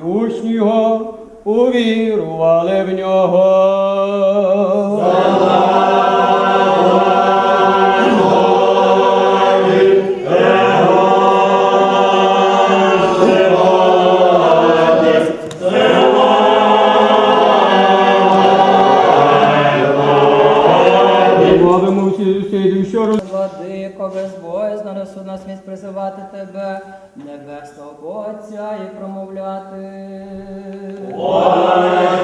і учні його увірували в нього. Владико, безбоязно на суд на сміт призивати тебе, небесного Отця і промовляти. ولا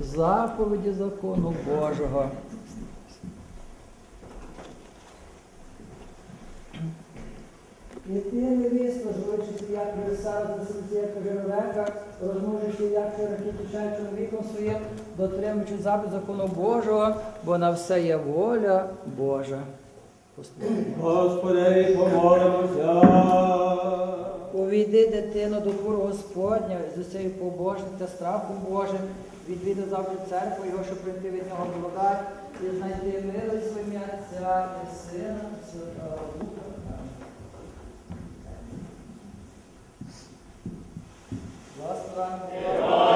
заповіді закону Божого. І ти невісно, живучи як вирисала за серця Жеревека, розмноживши як широкі чоловіком своїм, дотримуючи запит закону Божого, бо на все є воля Божа. Господи, помолимося. Увійди, дитино, до двору Господня, з усією побожністю та страхом Божим, відвіди завжди церкву, його, щоб прийти від нього благодать, і знайти милость в ім'я і Сина, Святого Духа. Благословен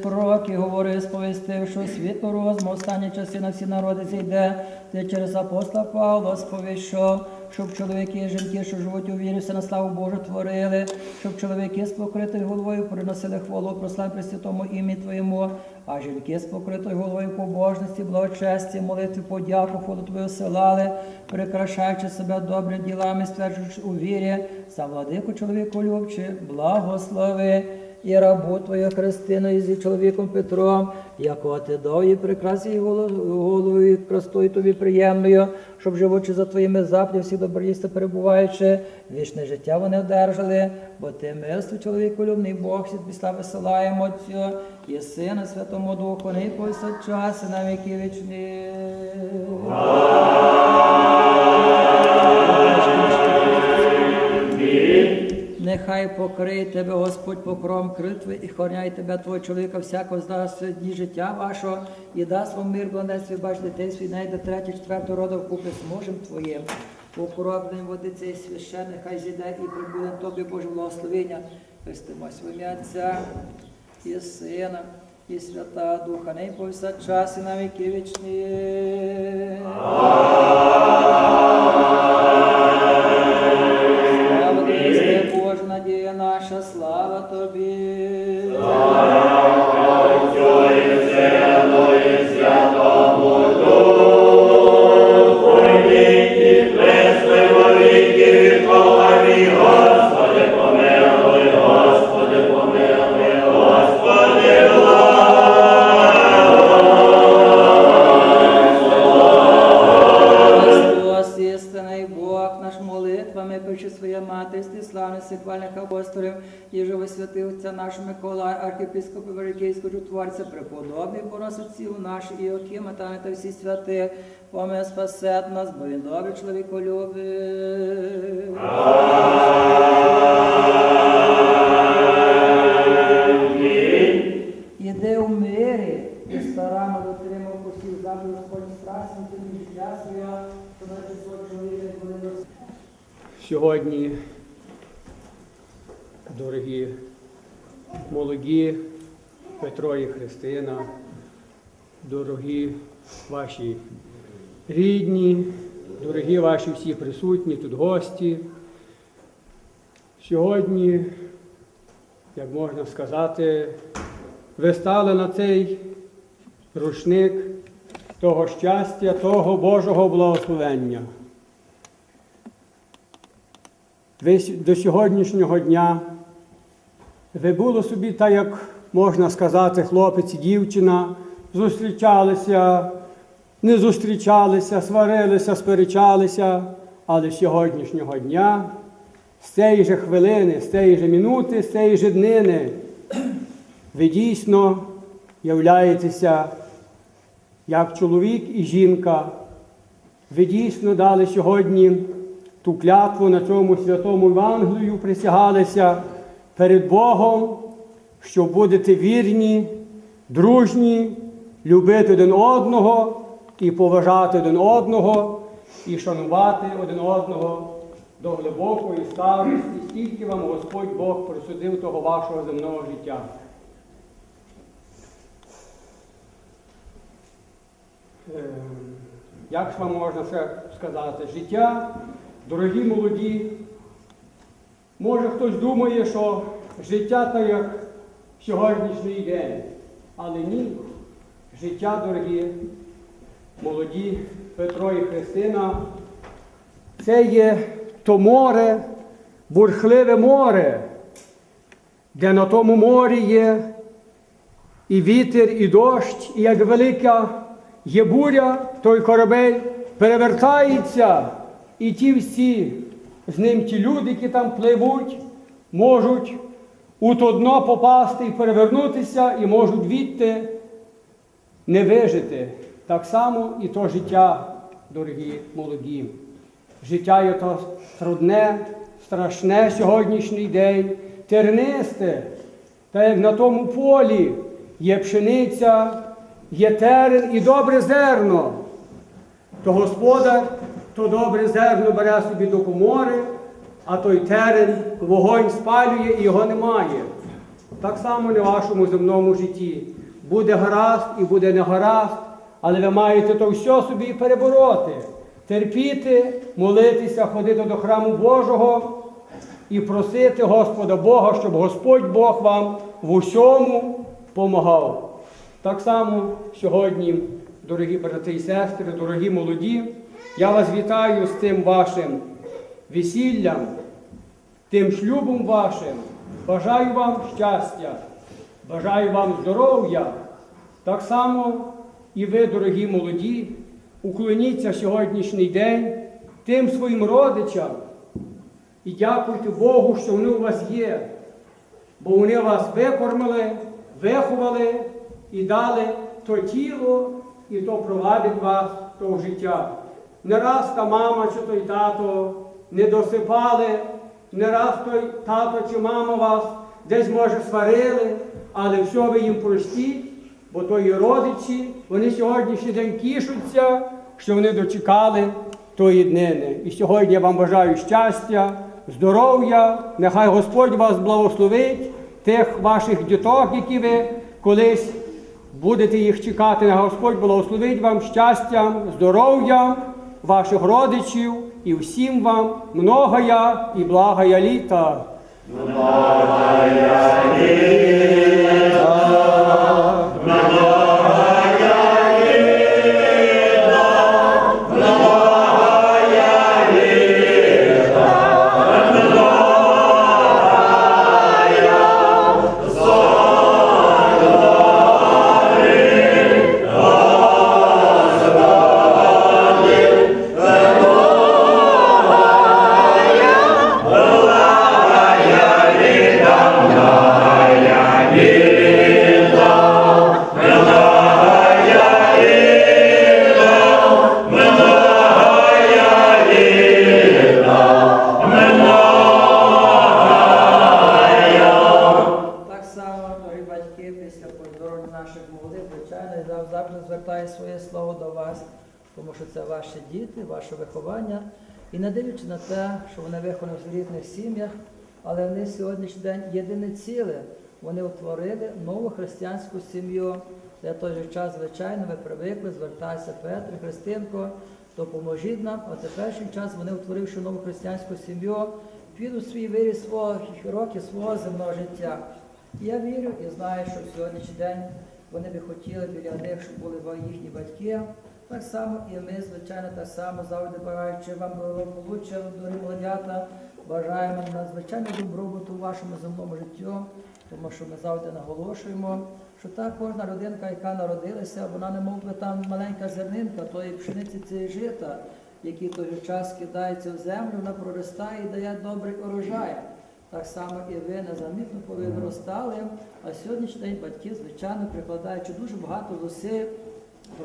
Господи, ти через пророки говори, сповістив, що світло розмов останні часи на всі народи зійде, ти через апостола Павла сповіщав, щоб чоловіки і жінки, що живуть у вірі, все на славу Божу творили, щоб чоловіки з покритою головою приносили хвалу прослав Пресвятому ім'ї Твоєму, а жінки з покритою головою побожності, благочесті, молитви, подяку, хвалу Твою силали, прикрашаючи себе добрими ділами, стверджуючи у вірі, за владику чоловіку любче, благослови. І рабу Твою Христину зі чоловіком Петром, якого ти дав і прикрасі голову і крастою тобі приємною, щоб живучи за твоїми заповідями, всі добродійства перебуваючи, вічне життя вони одержали, бо ти милостив чоловіку любний Бог, всі після висилаємо Отцю і Сина Святому Духу, не повсякчас і на віки вічні. Нехай покриє тебе Господь покром критви і хороняє тебе, твого чоловіка, всякого з нас дні життя вашого, і дасть вам мир, благодать бач дітей свій, найде третє, четверте роду вкупи з мужем твоїм. Покровним води цей священ, нехай зійде і прибуде тобі Боже благословення. Христимось в ім'я Отця і Сина, і Свята Духа, не повсякчас і на віки вічні. Пиши своя мати, славних сихвальних апостолів, святий Отця наш Миколай, архіпіскопи Великийського чутворця, преподобний поносиців наші і окима та та всі святи, поме спасет нас, бо він добрий чоловіколюбий. Іди у мирі і старано дотримав усіх заповідей Господні страсні, тобі життя своє, що на число чоловіка, коли до Сьогодні, дорогі молоді Петро і Христина, дорогі ваші рідні, дорогі ваші всі присутні тут гості. Сьогодні, як можна сказати, ви стали на цей рушник того щастя, того Божого благословення. Ви с- до сьогоднішнього дня. Ви було собі, так як можна сказати, хлопець і дівчина, зустрічалися, не зустрічалися, сварилися, сперечалися, але з сьогоднішнього дня, з цієї же хвилини, з цієї же минути, з цієї же днини, ви дійсно являєтеся як чоловік і жінка. Ви дійсно дали сьогодні ту клятву на цьому святому Євангелію, присягалися перед Богом, що будете вірні, дружні, любити один одного і поважати один одного, і шанувати один одного до глибокої старості, скільки вам Господь Бог присудив того вашого земного життя. Е, як ж вам можна це сказати? Життя, дорогі молоді. Може хтось думає, що життя так як сьогоднішній день. Але ні. Життя, дорогі, молоді Петро і Христина, це є то море, бурхливе море, де на тому морі є і вітер, і дощ, і як велика є буря, той корабель перевертається, і ті всі, з ним ті люди, які там пливуть, можуть у то дно попасти і перевернутися, і можуть відти не вижити. Так само і то життя, дорогі молоді. Життя є то трудне, страшне сьогоднішній день, тернисте, та як на тому полі є пшениця, є терен і добре зерно, то господар то добре зерно бере собі до комори, а той терен вогонь спалює і його немає. Так само в вашому земному житті. Буде гаразд і буде не гаразд, але ви маєте то все собі перебороти, терпіти, молитися, ходити до храму Божого і просити Господа Бога, щоб Господь Бог вам в усьому помагав. Так само сьогодні, дорогі брати і сестри, дорогі молоді, я вас вітаю з тим вашим весіллям, тим шлюбом вашим. Бажаю вам щастя, бажаю вам здоров'я. Так само і ви, дорогі молоді, уклоніться сьогоднішній день тим своїм родичам і дякуйте Богу, що вони у вас є, бо вони вас викормили, виховали і дали то тіло, і то провадить вас в життя. Не раз та мама чи той тато не досипали, не раз той тато чи мама вас десь, може, сварили, але все ви їм простіть, бо то і родичі, вони сьогоднішній день тішуться, що вони дочекали тої днини. І сьогодні я вам бажаю щастя, здоров'я, нехай Господь вас благословить, тих ваших діток, які ви колись будете їх чекати. Нехай Господь благословить вам щастя, здоров'я, ваших родичів і всім вам многая і благая літа. Так на те, що вони виховані в різних сім'ях, але вони сьогоднішній день єдине ціле. Вони утворили нову християнську сім'ю. Для той же час, звичайно, ви привикли, звертайся Петро, Христинко, допоможіть нам. А теперішній час вони утворивши нову християнську сім'ю, підуть свій виріс свого років свого земного життя. Я вірю і знаю, що сьогоднішній день вони би хотіли біля них, щоб були їхні батьки. Так само і ми, звичайно, так само завжди бажаючи вам благополуччя, дорогі молодята, бажаємо надзвичайно добробуту в вашому земному життю, тому що ми завжди наголошуємо, що та кожна людинка, яка народилася, вона не мов би там маленька зернинка тої пшениці цієї жита, в той же час кидається в землю, вона проростає і дає добрий урожай. Так само і ви незамітно, коли виростали, а сьогоднішній день батьки, звичайно, прикладаючи дуже багато зусиль,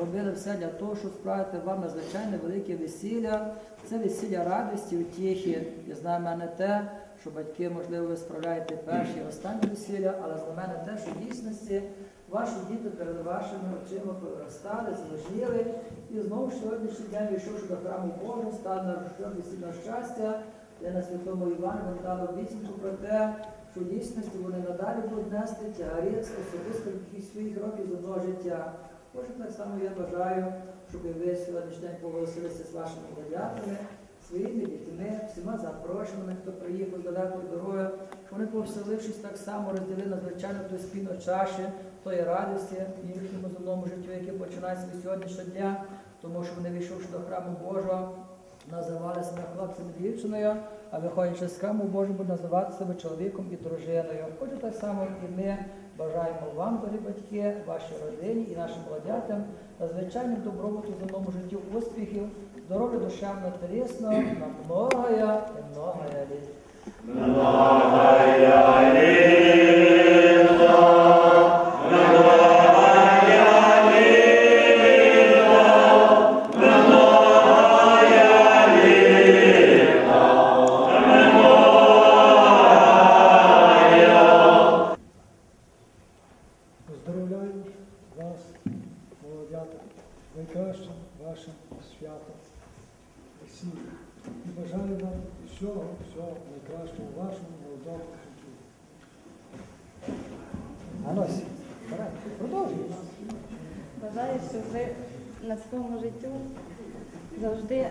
робили все для того, щоб справити вам надзвичайне велике весілля. Це весілля радості, утіхи. І знає мене те, що батьки, можливо, ви справляєте перші і останні весілля, але з мене те, що в дійсності ваші діти перед вашими очима проростали, зложніли, і знову сьогоднішній день, війшовши до храму Божого, став на весільного щастя, де на святому Івані дали обіцянку про те, що в дійсності вони надалі будуть нести тягарі особисто своїх років земного життя. Кожен так само я бажаю, щоб ви сьогоднішній день погодилися з вашими молодятами, своїми дітьми, всіма запрошеними, хто приїхав дороги, що вони повселившись так само розділили надзвичайно ту спільну чаші тої радості в їхньому земному життю, яке починається від сьогоднішнього дня, тому що вони війшовши до храму Божого, називали себе хлопцем дівчиною, а виходячи з храму Божого, будуть називати себе чоловіком і дружиною. Отже, так само і ми бажаємо вам, дорогі батьки, вашій родині і нашим молодятам, надзвичайним добробуту в земному житті, успіхів, здоров'я душевно тілесно, на многоя і многоя літ. Поздравляю весілля. І бажаю вам всього, всього найкращого в вашому молодому житті. Анось, давай, продовжуй. Бажаю, щоб ви на своєму життю завжди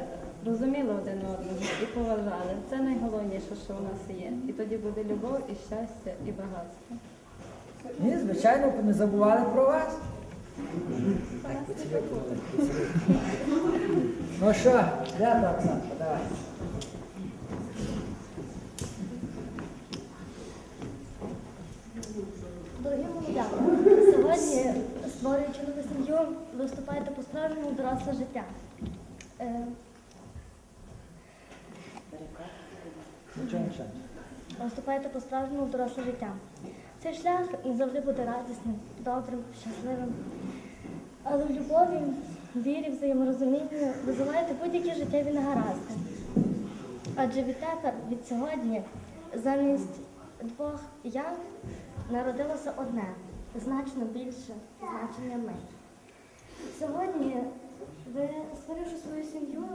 розуміли один одного і поважали. Це найголовніше, що в нас є. І тоді буде любов, і щастя, і багатство. Ні, звичайно, не забували про вас. Ну що, та Оксанка, давай. Дорогі молодята, сьогодні, створюючи нову сім'ю, ви вступаєте по справжньому доросле життя. Е, Нічого, нічого. ви по справжньому доросле життя. Цей шлях завжди буде радісним, добрим, щасливим. Але в любові, вірі, взаєморозумінні ви долаєте будь-які життєві негаразди. Адже відтепер, від сьогодні, замість двох я народилося одне, значно більше значення ми. Сьогодні ви створивши свою сім'ю,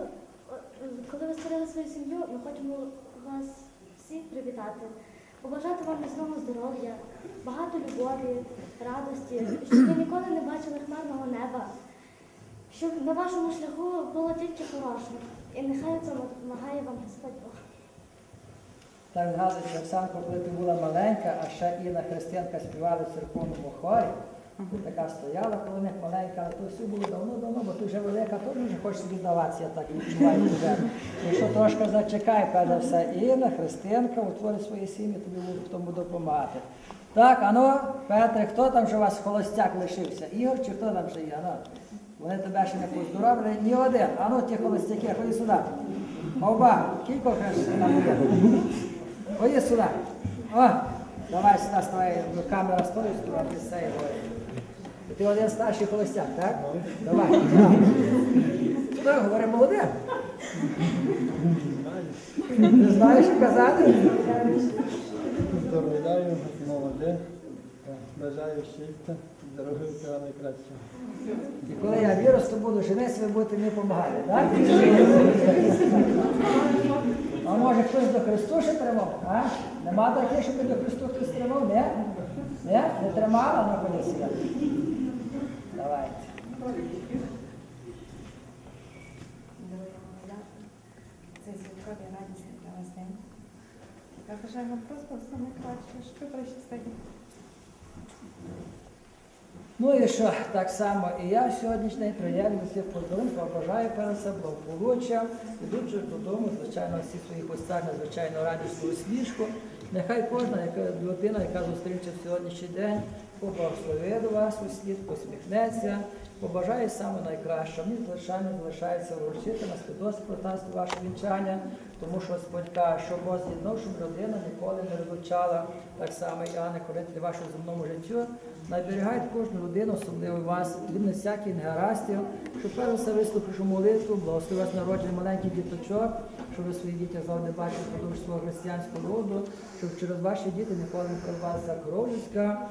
коли ви створили свою сім'ю, ми хочемо вас всіх привітати, побажати вам міцного здоров'я, багато любові, радості, щоб ви ніколи не бачили хмарного неба, щоб на вашому шляху було тільки хороше. І нехай це допомагає вам Господь Бог. Так згадується Оксанко, коли ти була маленька, а ще Інна Христинка співала в церковному хорі. Ти така стояла коло них маленька, то все було давно-давно, бо ти вже велика, то вже хочеш віддаватися, я так відчуваю вже. Якщо трошки зачекай, перш все, Інна, Христинка, утворить свої сім'ї, тобі буду в тому допомагати. Так, ану, Петре, хто там же у вас холостяк лишився? Ігор чи хто там ще є? Ану, вони тебе ще не поздоровили, ні один. Ану, ті холостяки, ходи сюди. Оба, кілько там є. Ходи сюди. О, давай сюди ставай, ну, камера стоїть, ти сей. Ти один старший холостяк, так? Давай. Сюди, говори молодим. Не знаєш, що казати? Здоров'я, молоде, бажаю щастя, здоров'я всього найкращого. І коли я виросту, буду жениться, ви будете мені допомагати, так? А може хтось до Христу ще тримав? А? Нема таких, щоб до Христу хтось тримав? Не? Не? Не тримала на колесі? Давайте. Це святкові радісний для вас день. Я бажаю вам просто все найкраще, що прийшли сьогодні. Ну і що, так само і я сьогоднішній день приємно всіх поздоровлю, побажаю перед себе благополуччя, ідучи додому, звичайно, всі свої гостях, надзвичайно радісну усмішку. Нехай кожна яка людина, яка зустріче в сьогоднішній день, поблагословить до вас у світ, посміхнеться, побажає саме найкраще. Мені звичайно залишається вручити на свідоцтво про таїнство ваше вінчання, тому що Господь каже, що Бог з'єднав, щоб людина ніколи не розлучала. Так само і Анне корити вашому земному життю. Наберігайте кожну людину, особливо вас, від всяких негараздів, щоб перш все вислухавши молитву, благослови вас народження маленьких діточок, щоб ви своїх дітях завжди бачили продовж свого християнського роду, щоб через ваші діти ніколи не прорвалася кров людська,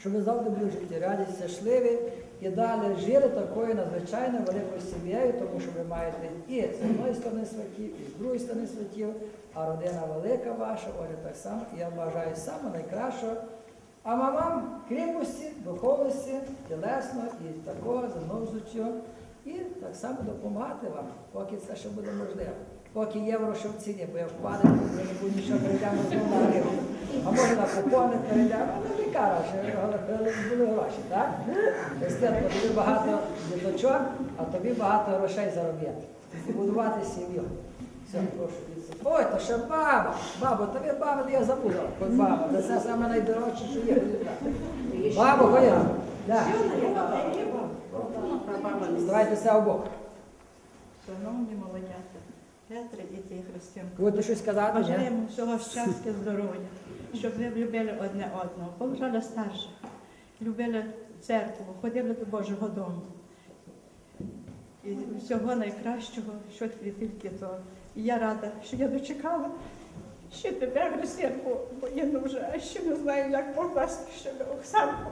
щоб ви завжди були в житті раді, щасливі і далі жили такою надзвичайно великою сім'єю, тому що ви маєте і з одної сторони святів, і з другої сторони святів, а родина велика ваша, отже, так само. Я бажаю саме найкращого. А мамам кріпості, духовності, тілесно і такого життя. І так само допомагати вам, поки це ще буде можливо. Поки євро ще в ціні, бо як впаде, ми не буде нічого перейдемо знову на. А може на купони перейдемо, а на лікара ще але були гроші, так? Христинко, тобі багато діточок, а тобі багато грошей заробити. І будувати сім'ю. Все, прошу. Ой, то ще баба. Бабо, тобі баба, я забула. Баба, це все саме найдорожче, що є. Ходи сюди. Бабо, ходи. Да. Давайте все обох. Шановні молодята, Петре, діти і Христинко, Будете щось казати? ні? бажаємо всього щастя, здоров'я, щоб ви любили одне одного, поважали старших, любили церкву, ходили до Божого дому. І всього найкращого, що тільки то. Я рада, що я дочекала ще тебе, Христинку, бо я дуже, а ще не знаю, як Бог щоб Оксанку.